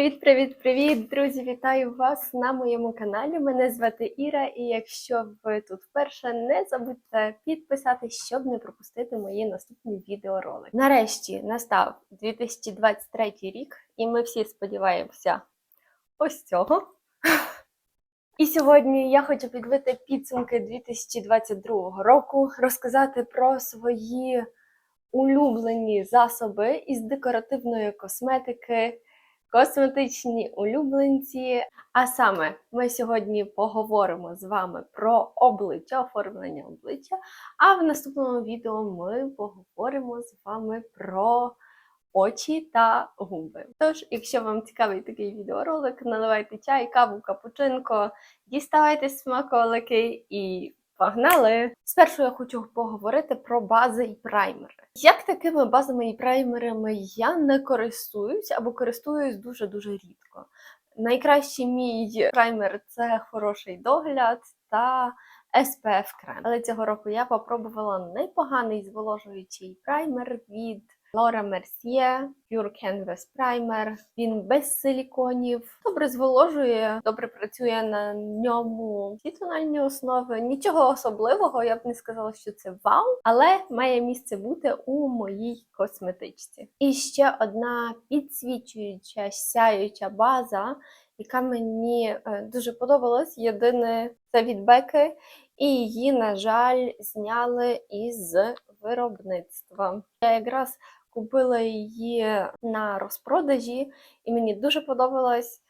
Привіт, привіт, привіт, друзі! Вітаю вас на моєму каналі. Мене звати Іра, і якщо ви тут вперше, не забудьте підписатись, щоб не пропустити мої наступні відеоролики. Нарешті настав 2023 рік, і ми всі сподіваємося ось цього. І сьогодні я хочу підбити підсумки 2022 року, розказати про свої улюблені засоби із декоративної косметики, косметичні улюбленці. А саме ми сьогодні поговоримо з вами про обличчя, оформлення обличчя. А в наступному відео ми поговоримо з вами про очі та губи. Тож, якщо вам цікавий такий відеоролик, наливайте чай, каву, капучинко, діставайте смаколики і погнали! Спершу я хочу поговорити про бази і праймери. Як такими базами і праймерами я не користуюсь або користуюсь дуже-дуже рідко. Найкращий мій праймер це хороший догляд та SPF крем. Але цього року я попробувала непоганий зволожуючий праймер від Laura Mercier Pure Canvas Primer. Він без силіконів, добре зволожує, добре працює на ньому всі тональні основи. Нічого особливого, я б не сказала, що це вау, але має місце бути у моїй косметичці. І ще одна підсвічуюча сяюча база, яка мені е, дуже подобалась. Єдине це від Беки, і її, на жаль, зняли із виробництва. Я якраз купила її на розпродажі, і мені дуже подобалось,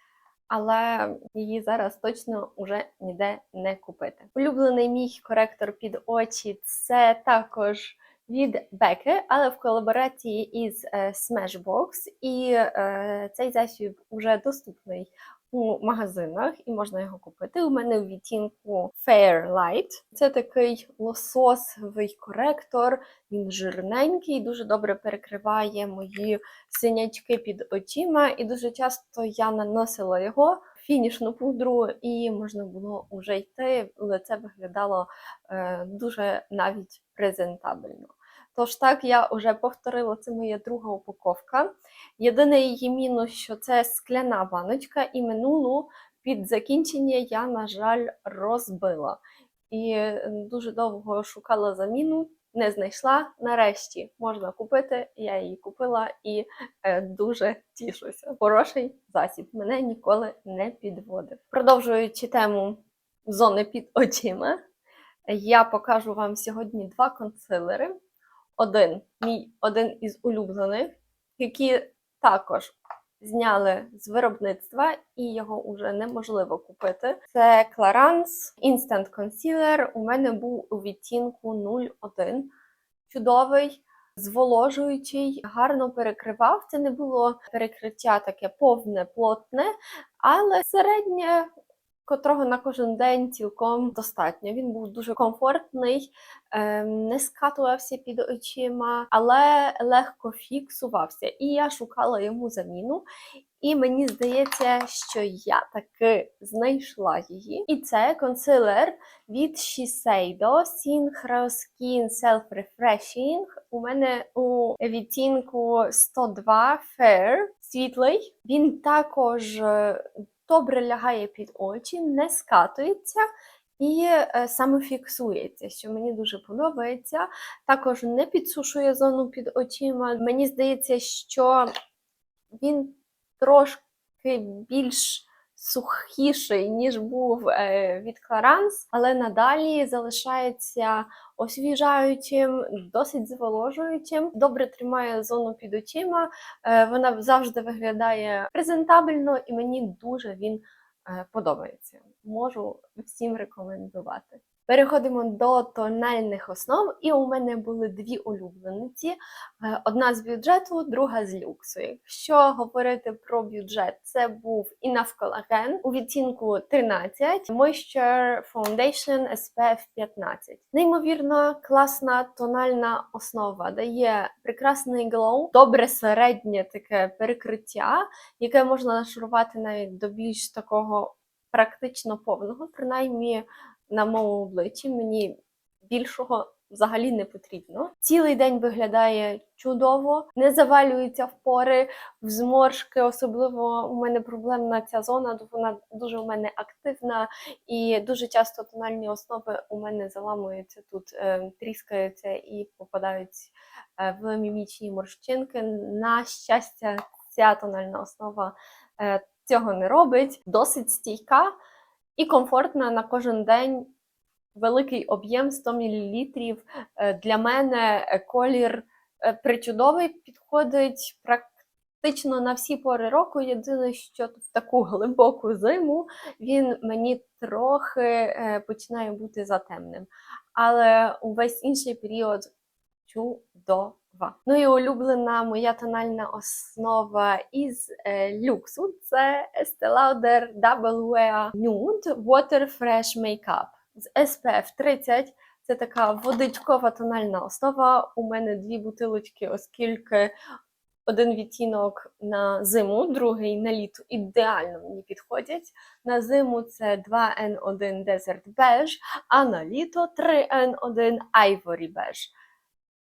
але її зараз точно вже ніде не купити. Улюблений мій коректор під очі це також від Беки, але в колаборації із е, Smashbox. І е, цей засіб вже доступний у магазинах і можна його купити. У мене у відтінку Fairlight. Це такий лососовий коректор, він жирненький, дуже добре перекриває мої синячки під очима, і дуже часто я наносила його. Фінішну пудру, і можна було вже йти, лице виглядало е, дуже навіть презентабельно. Тож так, я вже повторила, це моя друга упаковка. Єдиний її мінус, що це скляна баночка, і минулу під закінчення я, на жаль, розбила. І дуже довго шукала заміну, не знайшла. Нарешті можна купити. Я її купила і е, дуже тішуся. Хороший засіб мене ніколи не підводив. Продовжуючи тему зони під очима, я покажу вам сьогодні два консилери один, мій один із улюблених, які також зняли з виробництва, і його вже неможливо купити. Це Clarins Instant Concealer. У мене був у відтінку 01. Чудовий, зволожуючий, гарно перекривав. Це не було перекриття таке повне, плотне, але середнє котрого на кожен день цілком достатньо. Він був дуже комфортний, ем, не скатувався під очима, але легко фіксувався. І я шукала йому заміну. І мені здається, що я таки знайшла її. І це консилер від Shiseido Synchro Skin Self Refreshing. У мене у відтінку 102 Fair світлий. Він також е, добре лягає під очі, не скатується і е, саме фіксується, що мені дуже подобається. Також не підсушує зону під очима. Мені здається, що він трошки більш сухіший, ніж був е, від Кларанс, але надалі залишається освіжаючим, досить зволожуючим, добре тримає зону під очима. Е, вона завжди виглядає презентабельно, і мені дуже він е, подобається. Можу всім рекомендувати. Переходимо до тональних основ, і у мене були дві улюблениці: е, одна з бюджету, друга з люксу. Якщо говорити про бюджет, це був Enough Collagen у відтінку 13 Moisture Foundation SPF 15. Неймовірно класна тональна основа, дає прекрасний глоу, добре середнє таке перекриття, яке можна нашарувати навіть до більш такого практично повного, принаймні на моєму обличчі мені більшого взагалі не потрібно. Цілий день виглядає чудово, не завалюється в пори, в зморшки. Особливо у мене проблемна ця зона, вона дуже у мене активна, і дуже часто тональні основи у мене заламуються тут, е, тріскаються і попадають е, в мімічні морщинки. На щастя, ця тональна основа е, цього не робить. Досить стійка і комфортна на кожен день. Великий об'єм 100 мл. Е, Для мене е, колір е, причудовий підходить практично на всі пори року. Єдине, що в таку глибоку зиму він мені трохи починає бути затемним. Але увесь інший період чудова. Ну і улюблена моя тональна основа із е, люксу це Estee Lauder Double Nude Water Fresh Makeup з SPF 30. Це така водичкова тональна основа. У мене дві бутилочки, оскільки один відтінок на зиму, другий на літо ідеально мені підходять. На зиму це 2N1 Desert Beige, а на літо 3N1 Ivory Beige.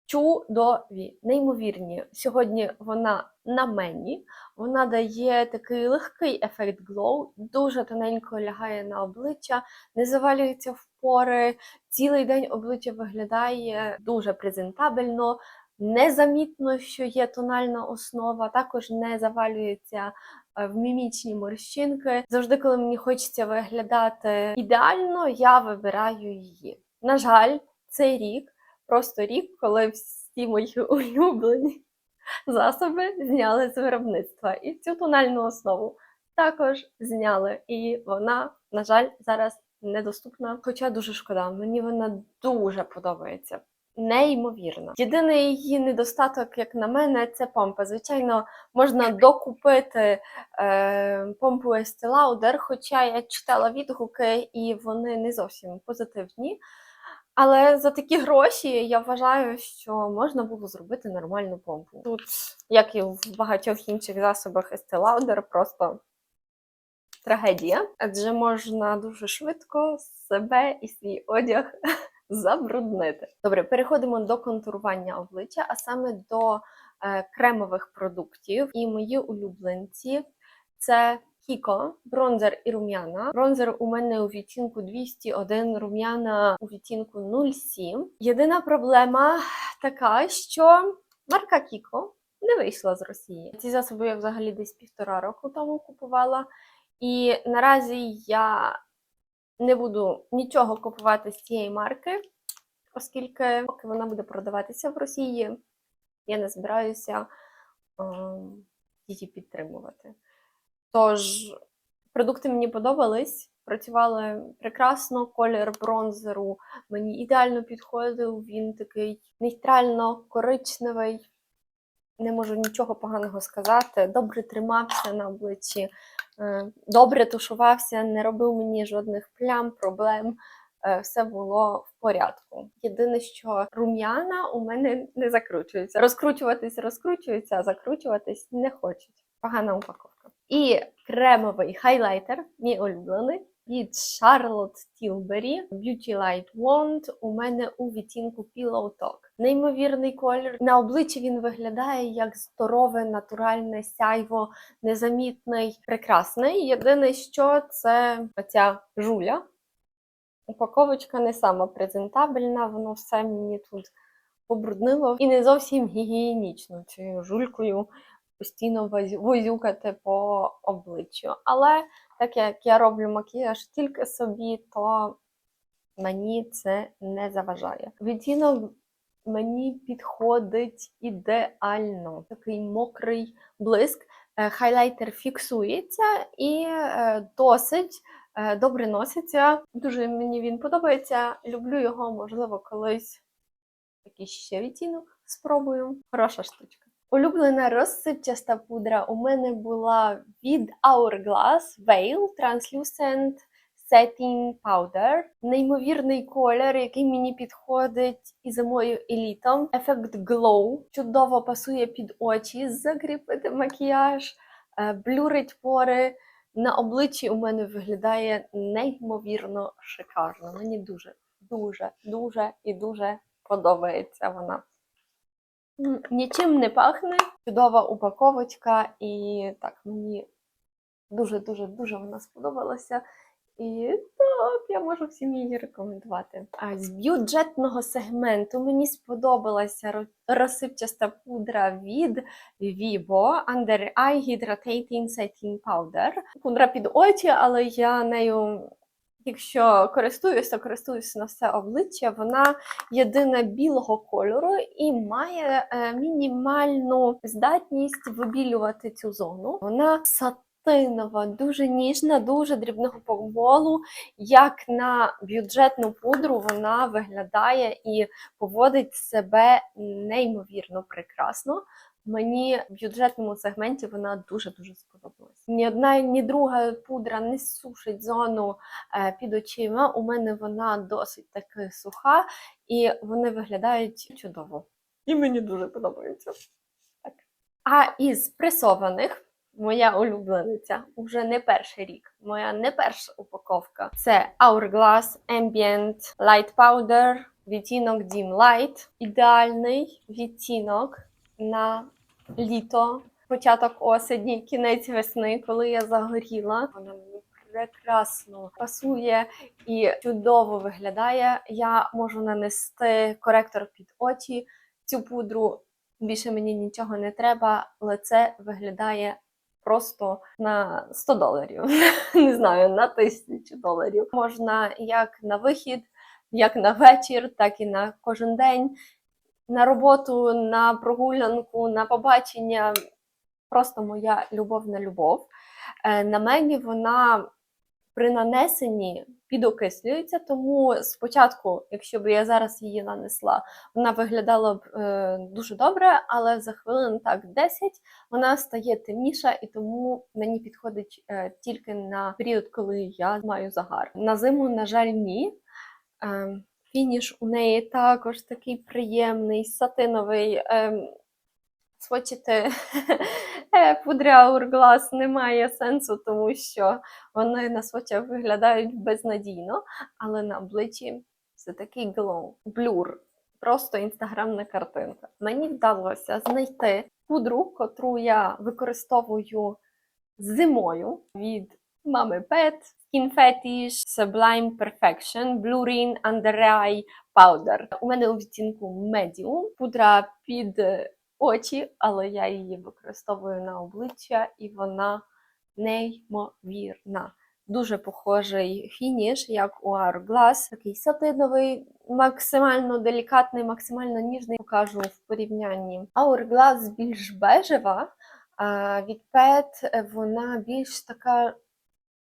Чудові, неймовірні. Сьогодні вона на мені. Вона дає такий легкий ефект glow, дуже тоненько лягає на обличчя, не завалюється в пори. Цілий день обличчя виглядає дуже презентабельно, незамітно, що є тональна основа, також не завалюється е, в мімічні морщинки. Завжди, коли мені хочеться виглядати ідеально, я вибираю її. На жаль, цей рік просто рік, коли всі мої улюблені засоби зняли з виробництва. І цю тональну основу також зняли. І вона, на жаль, зараз недоступна. Хоча дуже шкода, мені вона дуже подобається. Неймовірно. Єдиний її недостаток, як на мене, це помпа. Звичайно, можна докупити е, помпу Estee Lauder, хоча я читала відгуки, і вони не зовсім позитивні. Але за такі гроші я вважаю, що можна було зробити нормальну помпу. Тут, як і в багатьох інших засобах Estee Lauder, просто трагедія, адже можна дуже швидко себе і свій одяг забруднити. Добре, переходимо до контурування обличчя, а саме до е, кремових продуктів. І мої улюбленці це Кіко, бронзер і рум'яна. Бронзер у мене у відтінку 201, рум'яна у відтінку 07. Єдина проблема така, що марка Кіко не вийшла з Росії. Ці засоби я взагалі десь півтора року тому купувала. І наразі я не буду нічого купувати з цієї марки, оскільки поки вона буде продаватися в Росії, я не збираюся ем, її підтримувати. Тож, продукти мені подобались, працювали прекрасно, колір бронзеру мені ідеально підходив, він такий нейтрально-коричневий. Не можу нічого поганого сказати. Добре тримався на обличчі, е, добре тушувався, не робив мені жодних плям, проблем. Е, Все було в порядку. Єдине, що рум'яна у мене не закручуються. Розкручуватись розкручуються, а закручуватись не хочуть. Погана упаковка. І кремовий хайлайтер, мій улюблений, від Charlotte Tilbury Beauty Light Wand у мене у відтінку Pillow Talk. Неймовірний колір. На обличчі він виглядає як здорове, натуральне сяйво, незамітний, прекрасний. Єдине, що це оця жуля. Упаковочка не сама презентабельна, воно все мені тут побруднило і не зовсім гігієнічно цією жулькою постійно возю- возюкати по обличчю. Але так як я роблю макіяж тільки собі, то мені це не заважає. Відтінок мені підходить ідеально. Такий мокрий блиск. Е, Хайлайтер фіксується і е, досить е, добре носиться. Дуже мені він подобається. Люблю його, можливо, колись якийсь ще відтінок спробую. Хороша штучка. Улюблена розсипчаста пудра у мене була від Hourglass Veil Translucent Setting Powder. Неймовірний колір, який мені підходить і зимою, і літом. Ефект glow чудово пасує під очі, закріпити макіяж, е, блюрить пори. На обличчі у мене виглядає неймовірно шикарно. Мені дуже, дуже, дуже і дуже подобається вона. Нічим не пахне, чудова упаковочка, і так, мені дуже-дуже дуже вона сподобалася. І так, я можу всім її рекомендувати. А з бюджетного сегменту мені сподобалася розсипчаста пудра від Vivo Under Eye Hydrating Setting Powder. Пудра під очі, але я нею, якщо користуюсь, то користуюсь на все обличчя. Вона єдина білого кольору і має е, мінімальну здатність вибілювати цю зону. Вона сатинова, дуже ніжна, дуже дрібного помолу. Як на бюджетну пудру вона виглядає і поводить себе неймовірно прекрасно. Мені в бюджетному сегменті вона дуже дуже сподобалась. Ні одна, ні друга пудра не сушить зону е, під очима. У мене вона досить таки суха, і вони виглядають чудово. І мені дуже подобається. Так. А із пресованих моя улюблениця уже не перший рік. Моя не перша упаковка. Це Hourglass Ambient Light Powder, відтінок Dim Light. Ідеальний відтінок на літо, початок осені, кінець весни, коли я загоріла. Вона мені прекрасно пасує і чудово виглядає. Я можу нанести коректор під очі. Цю пудру більше мені нічого не треба, але це виглядає просто на 100 доларів. Не знаю, на тисячу доларів. Можна як на вихід, як на вечір, так і на кожен день. На роботу, на прогулянку, на побачення. Просто моя любов на любов. Е, На мені вона при нанесенні підокислюється, тому спочатку, якщо б я зараз її нанесла, вона виглядала б е, дуже добре, але за хвилин так 10 вона стає темніша, і тому мені підходить е, тільки на період, коли я маю загар. На зиму, на жаль, ні. Е, фініш у неї також такий приємний, сатиновий. Е, Свочити е, пудри Hourglass немає сенсу, тому що вони на свочах виглядають безнадійно, але на обличчі це такий glow, блюр, просто інстаграмна картинка. Мені вдалося знайти пудру, котру я використовую зимою від мами Pet, Skin Fetish, Sublime Perfection, Blurring Under Eye Powder. У мене у відтінку Medium, пудра під очі, але я її використовую на обличчя, і вона неймовірна. Дуже похожий фініш, як у Hourglass, такий сатиновий, максимально делікатний, максимально ніжний. Покажу в порівнянні. Hourglass більш бежева, а від Pet вона більш така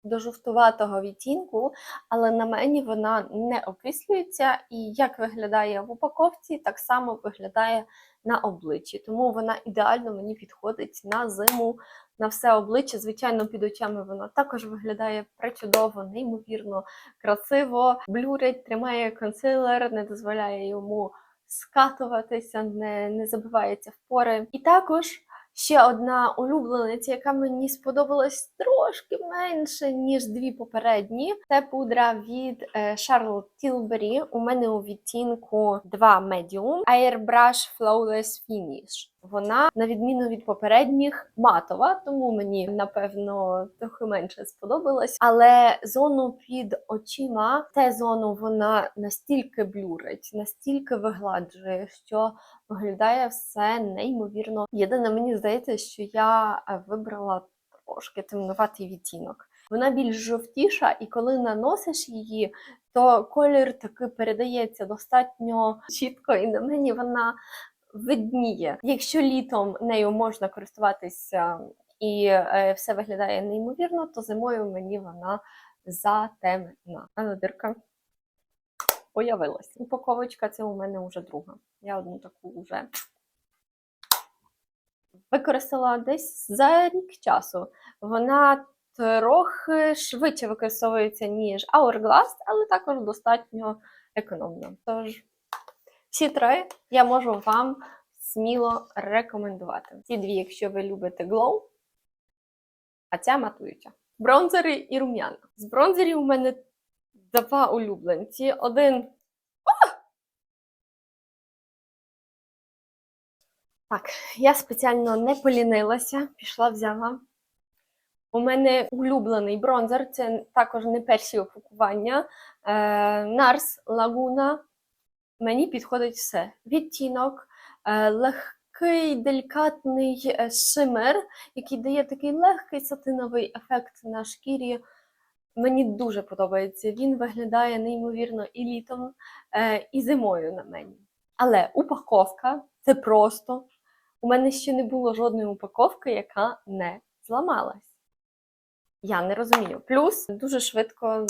до жовтуватого відтінку, але на мені вона не окислюється, і як виглядає в упаковці, так само виглядає на обличчі. Тому вона ідеально мені підходить на зиму, на все обличчя. Звичайно, під очами вона також виглядає пречудово, неймовірно красиво. Блюрить, тримає консилер, не дозволяє йому скатуватися, не, не забивається в пори. І також. Ще одна улюблениця, яка мені сподобалась трошки менше, ніж дві попередні. Це пудра від е, Charlotte Tilbury. У мене у відтінку 2 Medium Airbrush Flawless Finish. Вона, на відміну від попередніх, матова, тому мені напевно трохи менше сподобалась. Але зону під очима, те зону вона настільки блюрить, настільки вигладжує, що виглядає все неймовірно. Єдине, мені здається, що я е, вибрала трошки темнуватий відтінок. Вона більш жовтіша, і коли наносиш її, то колір таки передається достатньо чітко, і на мені вона видніє. Якщо літом нею можна користуватися і е, все виглядає неймовірно, то зимою мені вона затемна. А дирка появилась. Упаковочка це у мене вже друга. Я одну таку вже використала десь за рік часу. Вона трохи швидше використовується, ніж Hourglass, але також достатньо економно. Тож, всі три я можу вам сміло рекомендувати. Ці дві, якщо ви любите glow, а ця матуюча. Бронзери і рум'яна. З бронзерів у мене два улюбленці. Один Так, я спеціально не полінилася, пішла, взяла. У мене улюблений бронзер, це також не перші опакування. Е, Нарс Лагуна. Мені підходить все. Відтінок, е, легкий, делікатний е, шимер, який дає такий легкий сатиновий ефект на шкірі. Мені дуже подобається. Він виглядає неймовірно і літом, е, і зимою на мені. Але упаковка це просто. У мене ще не було жодної упаковки, яка не зламалась. Я не розумію. Плюс дуже швидко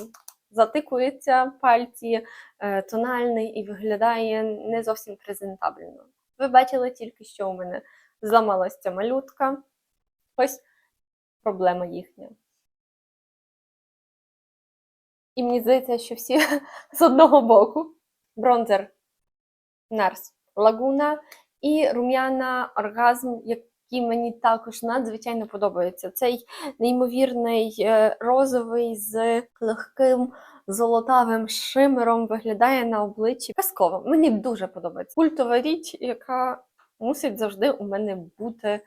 затикуються пальці, е, тональний і виглядає не зовсім презентабельно. Ви бачили тільки, що у мене зламалася ця малютка. Ось проблема їхня. І мені здається, що всі з одного боку. Бронзер Нарс Лагуна і рум'яна оргазм, які мені також надзвичайно подобаються. Цей неймовірний е, розовий з легким золотавим шимером виглядає на обличчі казково. Мені дуже подобається. Культова річ, яка мусить завжди у мене бути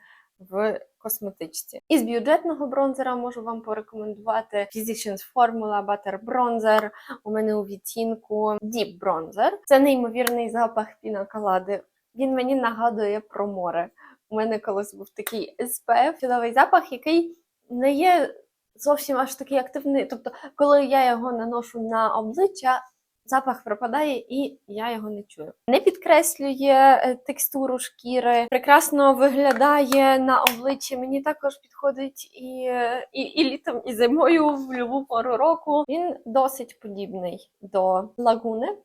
в косметичці. Із бюджетного бронзера можу вам порекомендувати Physicians Formula Butter Bronzer. У мене у відтінку Deep Bronzer. Це неймовірний запах пінаколади. Він мені нагадує про море. У мене колись був такий SPF, чудовий запах, який не є зовсім аж такий активний. Тобто, коли я його наношу на обличчя, запах пропадає і я його не чую. Не підкреслює е, текстуру шкіри, прекрасно виглядає на обличчі. Мені також підходить і, і, і літом, і зимою в будь-яку пору року. Він досить подібний до лагуни,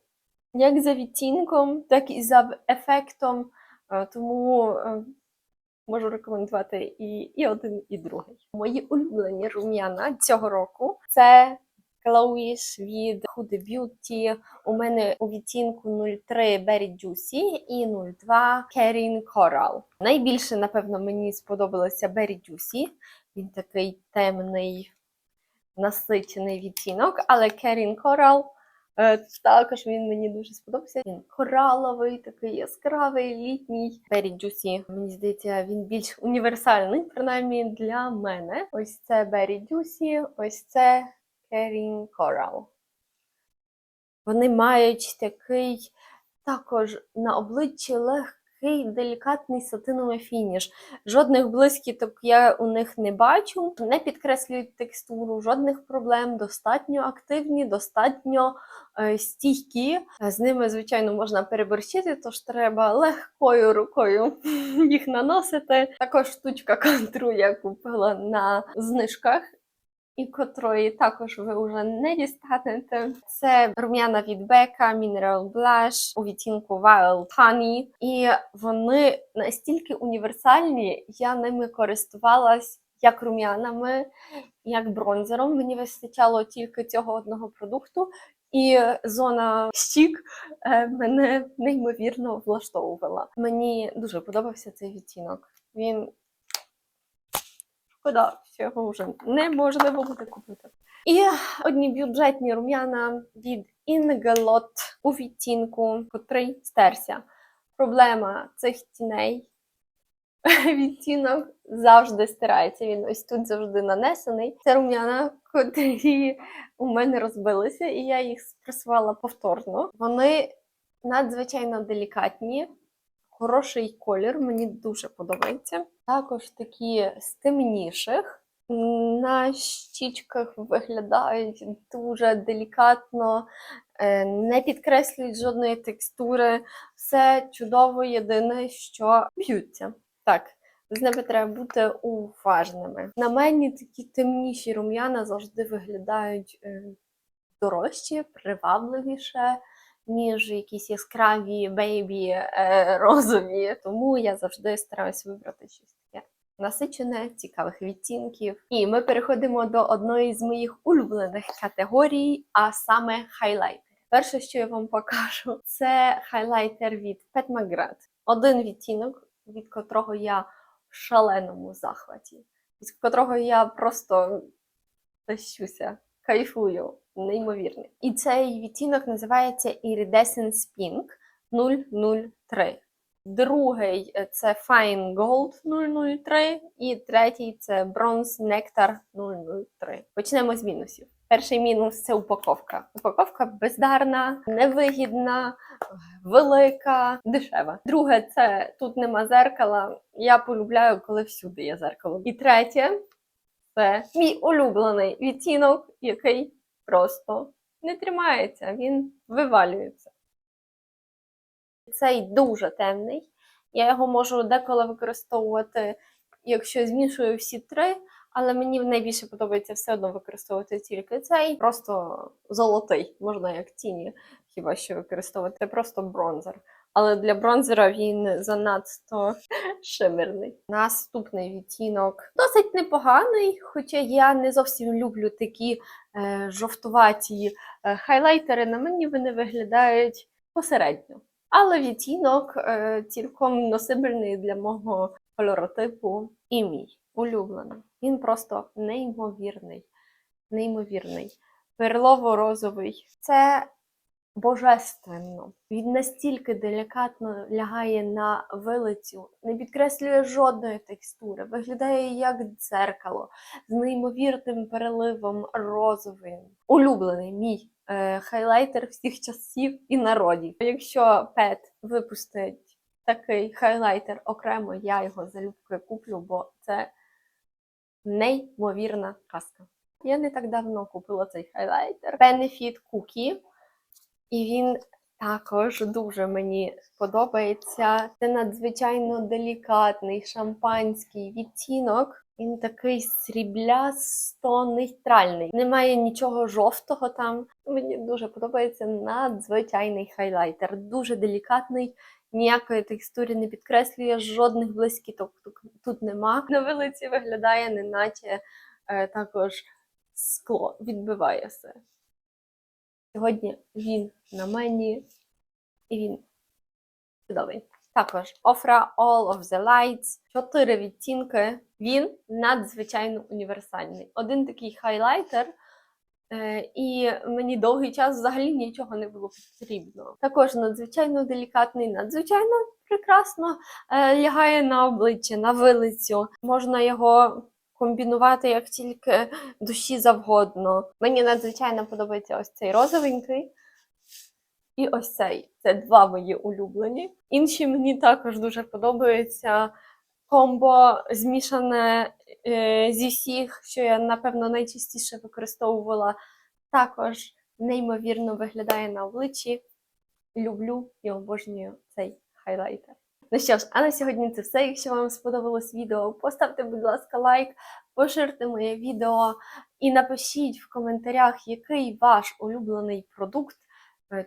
як за відтінком, так і за ефектом. Е, Тому е, можу рекомендувати і, і один, і другий. Мої улюблені рум'яна цього року це Glowish від Huda Beauty. У мене у відтінку 03 Berry Juicy і 02 Caring Coral. Найбільше, напевно, мені сподобалося Berry Juicy. Він такий темний, насичений відтінок, але Caring Coral також він мені дуже сподобався. Він кораловий, такий яскравий, літній. Berry Juicy, мені здається, він більш універсальний, принаймні для мене. Ось це Berry Juicy, ось це Caring Coral. Вони мають такий також на обличчі легкий, делікатний сатиновий фініш. Жодних блискіток я у них не бачу, не підкреслюють текстуру, жодних проблем, достатньо активні, достатньо е, стійкі. З ними, звичайно, можна переборщити, тож треба легкою рукою їх наносити. Також штучка контру я купила на знижках і котрої також ви вже не дістанете. Це рум'яна від Becca Mineral Blush у відтінку Wild Honey. І вони настільки універсальні, я ними користувалась як рум'янами, як бронзером. Мені вистачало тільки цього одного продукту. І зона щік е, мене неймовірно влаштовувала. Мені дуже подобався цей відтінок. Він шкода, що його вже неможливо буде купити. І одні бюджетні рум'яна від Ingelot у відтінку, котрий стерся. Проблема цих тіней. Відтінок завжди стирається. Він ось тут завжди нанесений. Це рум'яна, котрі у мене розбилися, і я їх спресувала повторно. Вони надзвичайно делікатні, хороший колір, мені дуже подобається. Також такі з темніших. На щічках виглядають дуже делікатно, е, не підкреслюють жодної текстури. Все чудово, єдине, що б'ються. Так, з ними треба бути уважними. На мені такі темніші рум'яна завжди виглядають е, дорожче, привабливіше, ніж якісь яскраві бейбі е, розові. Тому я завжди стараюся вибрати щось насичене, цікавих відтінків. І ми переходимо до одної з моїх улюблених категорій, а саме хайлайтер. Перше, що я вам покажу, це хайлайтер від Pat McGrath. Один відтінок, від котрого я в шаленому захваті, від котрого я просто тащуся, кайфую, неймовірний. І цей відтінок називається Iridescence Pink 003. Другий е, це Fine Gold 003, і третій це Bronze Nectar 003. Почнемо з мінусів. Перший мінус це упаковка. Упаковка бездарна, невигідна, велика, дешева. Друге, це тут нема зеркала. Я полюбляю, коли всюди є зеркало. І третє це мій улюблений відтінок, який просто не тримається, він вивалюється. Цей дуже темний. Я його можу деколи використовувати, якщо змішую всі три, але мені найбільше подобається все одно використовувати тільки цей. Просто золотий, можна як тіні хіба що використовувати. Просто бронзер. Але для бронзера він занадто шимерний. Наступний відтінок досить непоганий, хоча я не зовсім люблю такі е, жовтуваті е, хайлайтери. На мені вони виглядають посередньо. Але відтінок е, цілком носибельний для мого кольоротипу і мій улюблений. Він просто неймовірний. Неймовірний. Перлово-розовий. Це божественно. Він настільки делікатно лягає на вилицю, не підкреслює жодної текстури, виглядає як дзеркало з неймовірним переливом розовим. Улюблений мій хайлайтер всіх часів і народів. Якщо Пет випустить такий хайлайтер окремо, я його залюбки куплю, бо це неймовірна казка. Я не так давно купила цей хайлайтер Benefit Cookie, і він також дуже мені подобається. Це надзвичайно делікатний шампанський відтінок. Він такий сріблясто нейтральний. Немає нічого жовтого там. Мені дуже подобається надзвичайний хайлайтер. Дуже делікатний, ніякої текстури не підкреслює, жодних блискіток тут, нема. На вилиці виглядає, неначе е, також скло відбиває все. Сьогодні він на мені і він чудовий. Також Ofra All of the Lights, чотири відтінки. Він надзвичайно універсальний. Один такий хайлайтер, е, і мені довгий час взагалі нічого не було потрібно. Також надзвичайно делікатний, надзвичайно прекрасно е, лягає на обличчя, на вилицю. Можна його комбінувати як тільки душі завгодно. Мені надзвичайно подобається ось цей розовенький. І ось цей. Це два мої улюблені. Інші мені також дуже подобаються. Комбо змішане е, зі всіх, що я, напевно, найчастіше використовувала. Також неймовірно виглядає на обличчі. Люблю і обожнюю цей хайлайтер. Ну що ж, а на сьогодні це все. Якщо вам сподобалось відео, поставте, будь ласка, лайк, поширте моє відео і напишіть в коментарях, який ваш улюблений продукт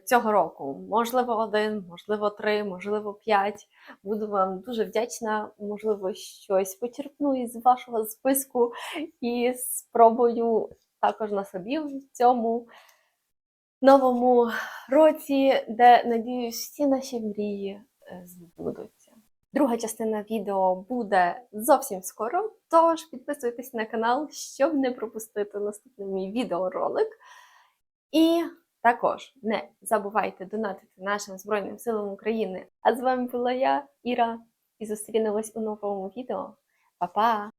цього року. Можливо, один, можливо, три, можливо, п'ять. Буду вам дуже вдячна. Можливо, щось почерпну із вашого списку і спробую також на собі в цьому новому році, де, надіюсь, всі наші мрії е, збудуться. Друга частина відео буде зовсім скоро, тож підписуйтесь на канал, щоб не пропустити наступний мій відеоролик. І також не забувайте донатити нашим Збройним силам України. А з вами була я, Іра, і зустрінемось у новому відео. Па-па!